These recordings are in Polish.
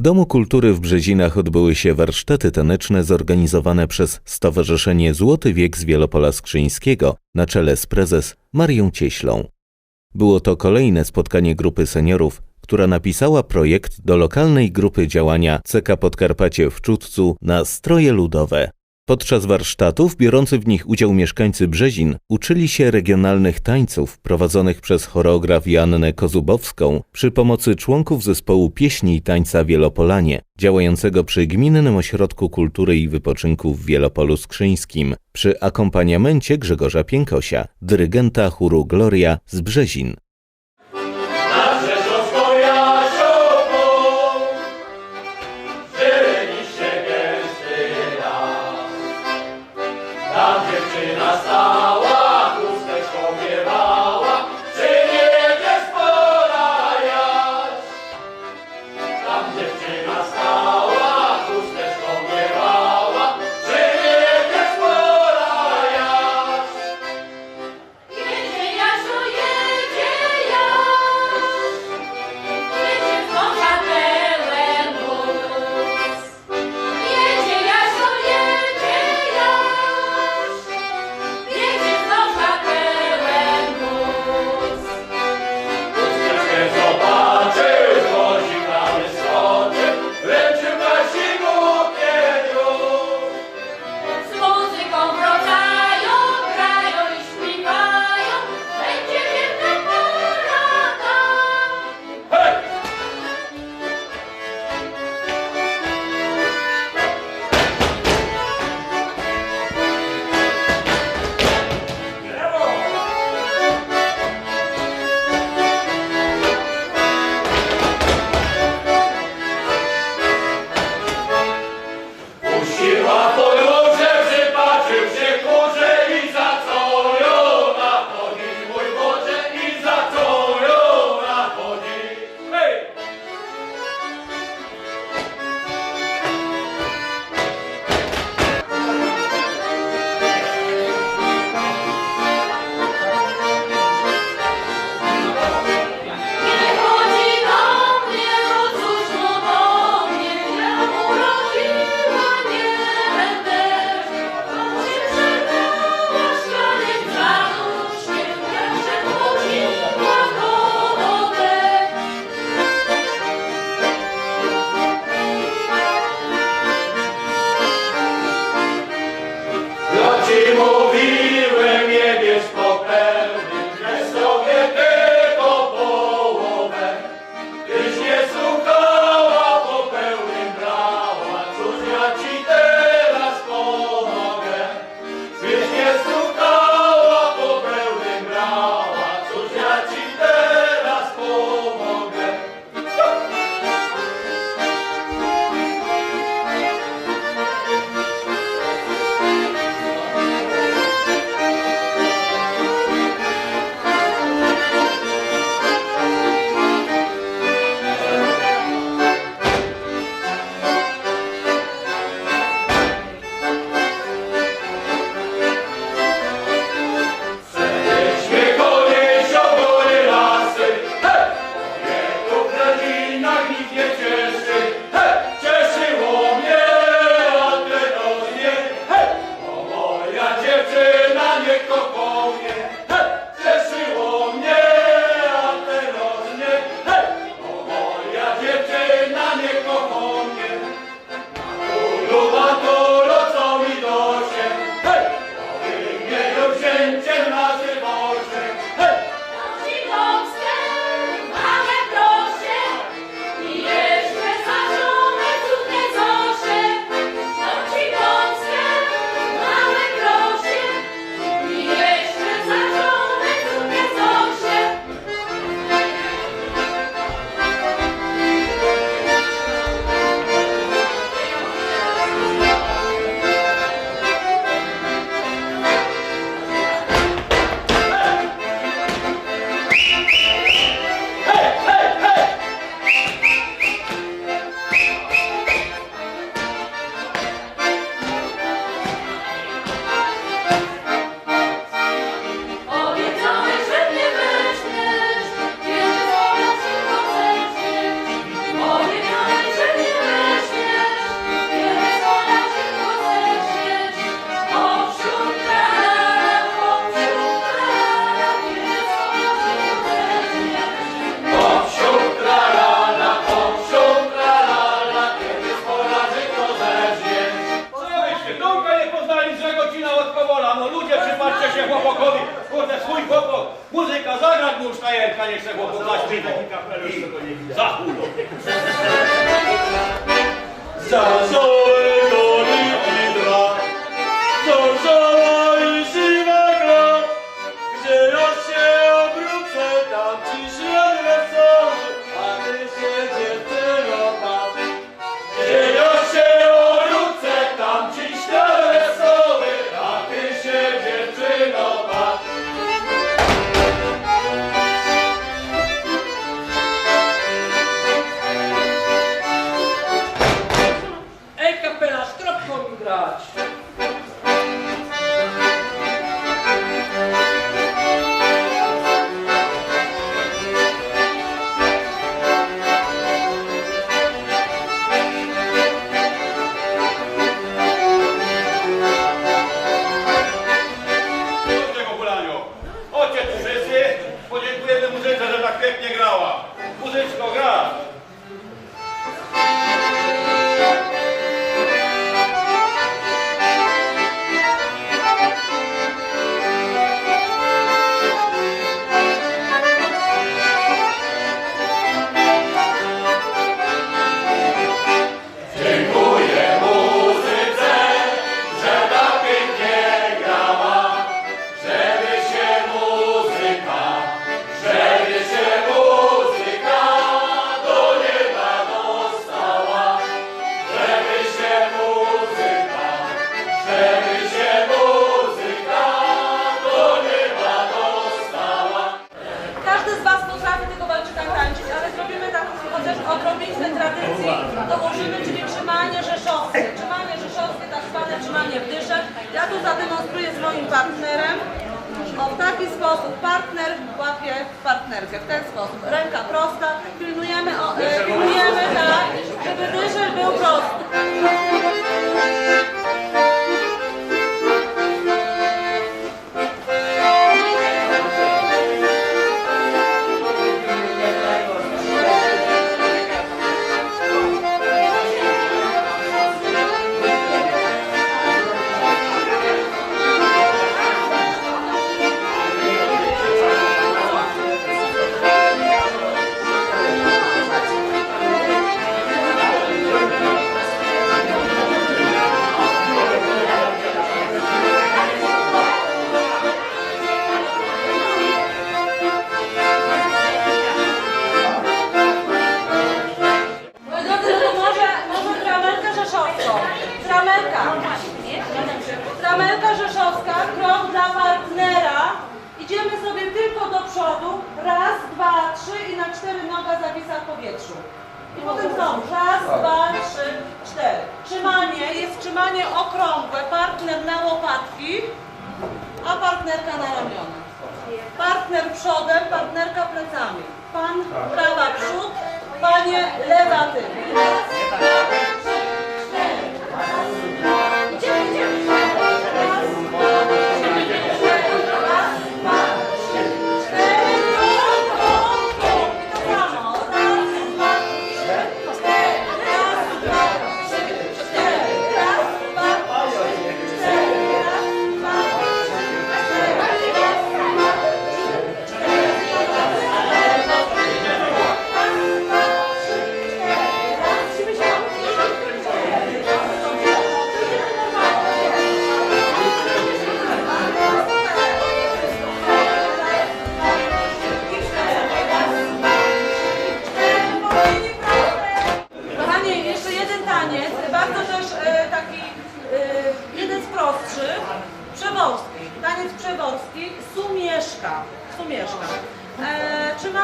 W Domu Kultury w Brzezinach odbyły się warsztaty taneczne zorganizowane przez Stowarzyszenie Złoty Wiek z Wielopola Skrzyńskiego na czele z prezes Marią Cieślą. Było to kolejne spotkanie grupy seniorów, która napisała projekt do lokalnej grupy działania CK Podkarpacie w Czudcu na stroje ludowe. Podczas warsztatów biorący w nich udział mieszkańcy Brzezin uczyli się regionalnych tańców prowadzonych przez choreograf Jannę Kozubowską przy pomocy członków zespołu pieśni i tańca Wielopolanie, działającego przy Gminnym Ośrodku Kultury i Wypoczynku w Wielopolu Skrzyńskim, przy akompaniamencie Grzegorza Piękosia, dyrygenta chóru Gloria z Brzezin. I za pięknie grała. Muzyczko, gra. Zademonstruję z moim partnerem. O, w taki sposób partner łapie partnerkę. W ten sposób. Ręka prosta. Pilnujemy, e, pilnujemy tak, żeby dyszel był prosty. Powietrzu. I potem znowu. Raz, dwa, trzy, cztery. Trzymanie jest trzymanie okrągłe. Partner na łopatki, a partnerka na ramiona. Partner przodem, partnerka plecami. Pan prawa przód, panie lewa tył.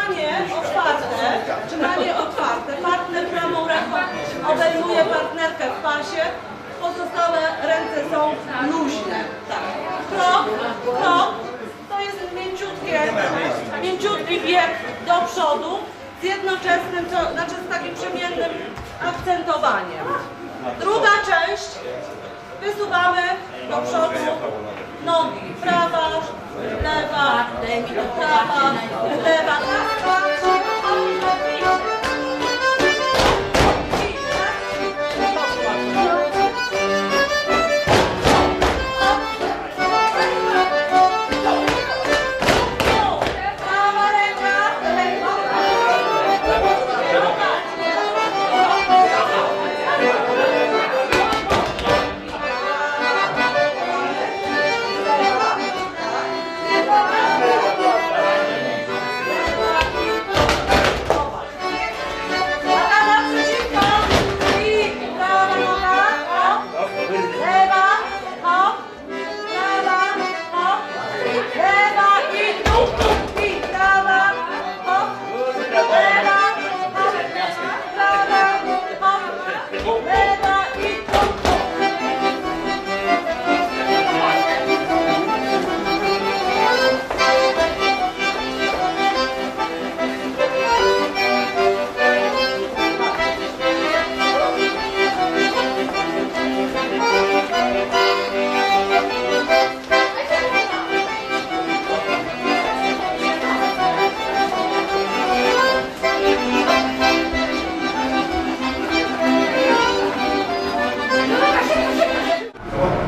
E, trzymanie otwarte, trzymanie otwarte, partner prawą ręką obejmuje partnerkę w pasie, pozostałe ręce są luźne. Tak. Krok, krok, to jest mięciutkie, mięciutki bieg do przodu z jednoczesnym, co, znaczy z takim przemiennym akcentowaniem. Druga część, wysuwamy do przodu nogi, prawa, lewa, prawa, lewa, Lewa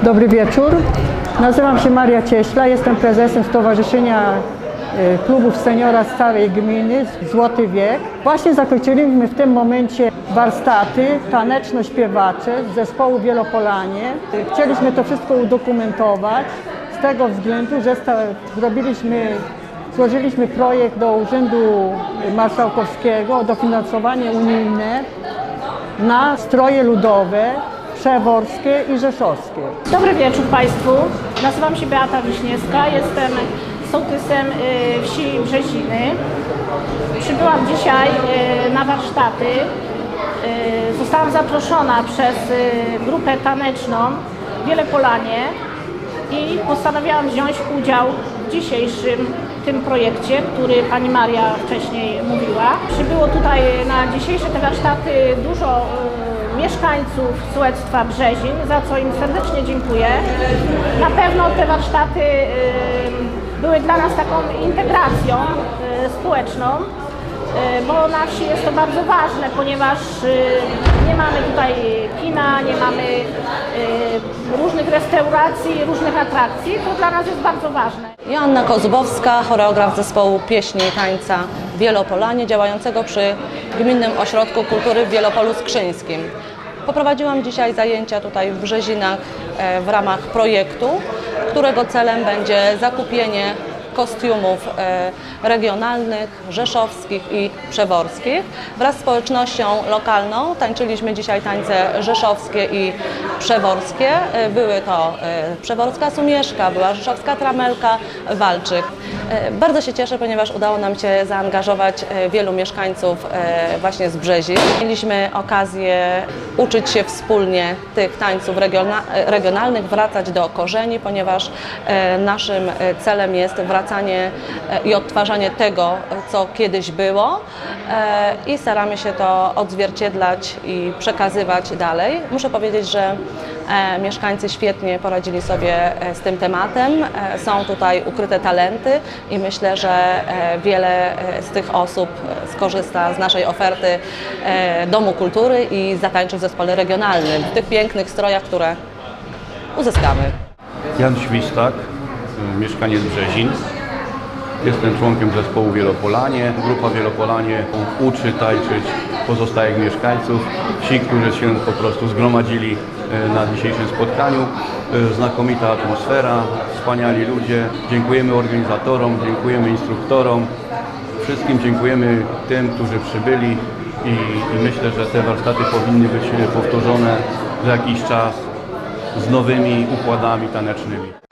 Dobry wieczór. Nazywam się Maria Cieśla, jestem prezesem Stowarzyszenia e, Klubów Seniora Starej Gminy Złoty Wiek. Właśnie zakończyliśmy w tym momencie warsztaty taneczno-śpiewacze z zespołu Wielopolanie. Chcieliśmy to wszystko udokumentować z tego względu, że zrobiliśmy, złożyliśmy projekt do Urzędu Marszałkowskiego o dofinansowanie unijne na stroje ludowe przeworskie i rzeszowskie. Dobry wieczór Państwu. Nazywam się Beata Wiśniewska, jestem sołtysem y, wsi Brzeziny. Przybyłam dzisiaj y, na warsztaty. Y, Zostałam zaproszona przez grupę taneczną Wielopolanie i postanowiłam wziąć udział w dzisiejszym tym projekcie, który Pani Maria wcześniej mówiła. Przybyło tutaj na dzisiejsze te warsztaty dużo mieszkańców sołectwa Brzezin, za co im serdecznie dziękuję. Na pewno te warsztaty były dla nas taką integracją y, społeczną, bo na wsi jest to bardzo ważne, ponieważ y, nie mamy tutaj kina, nie mamy y, różnych restauracji, różnych atrakcji. To dla nas jest bardzo ważne. Joanna Kozubowska, choreograf zespołu pieśni i tańca Wielopolanie, działającego przy Gminnym Ośrodku Kultury w Wielopolu Skrzyńskim. Poprowadziłam dzisiaj zajęcia tutaj w Brzezinach e, w ramach projektu, którego celem będzie zakupienie kostiumów e, regionalnych, rzeszowskich i przeworskich. Wraz z społecznością lokalną tańczyliśmy dzisiaj tańce rzeszowskie i przeworskie. E, Były to e, przeworska sumieszka, była rzeszowska tramelka, walczyk. E, Bardzo się cieszę, ponieważ udało nam się zaangażować e, wielu mieszkańców e, właśnie z Brzezi. Mieliśmy okazję uczyć się wspólnie tych tańców regiona- regionalnych, wracać do korzeni, ponieważ naszym celem jest wracanie i odtwarzanie tego, co kiedyś było i staramy się to odzwierciedlać i przekazywać dalej. Muszę powiedzieć, że Mieszkańcy świetnie poradzili sobie e, z tym tematem. E, Są tutaj ukryte talenty i myślę, że e, wiele e, z tych osób e, skorzysta z naszej oferty e, Domu Kultury i zatańczy w zespole regionalnym w tych pięknych strojach, które uzyskamy. Jan Świstak, mieszkaniec Brzezin. Jestem członkiem zespołu Wielopolanie. Grupa Wielopolanie uczy tańczyć pozostałych mieszkańców wsi, którzy się po prostu zgromadzili y, na dzisiejszym spotkaniu. Y, Znakomita atmosfera, wspaniali ludzie. Dziękujemy organizatorom, dziękujemy instruktorom. Wszystkim dziękujemy tym, którzy przybyli i, i myślę, że te warsztaty powinny być y, powtórzone za jakiś czas z nowymi układami tanecznymi.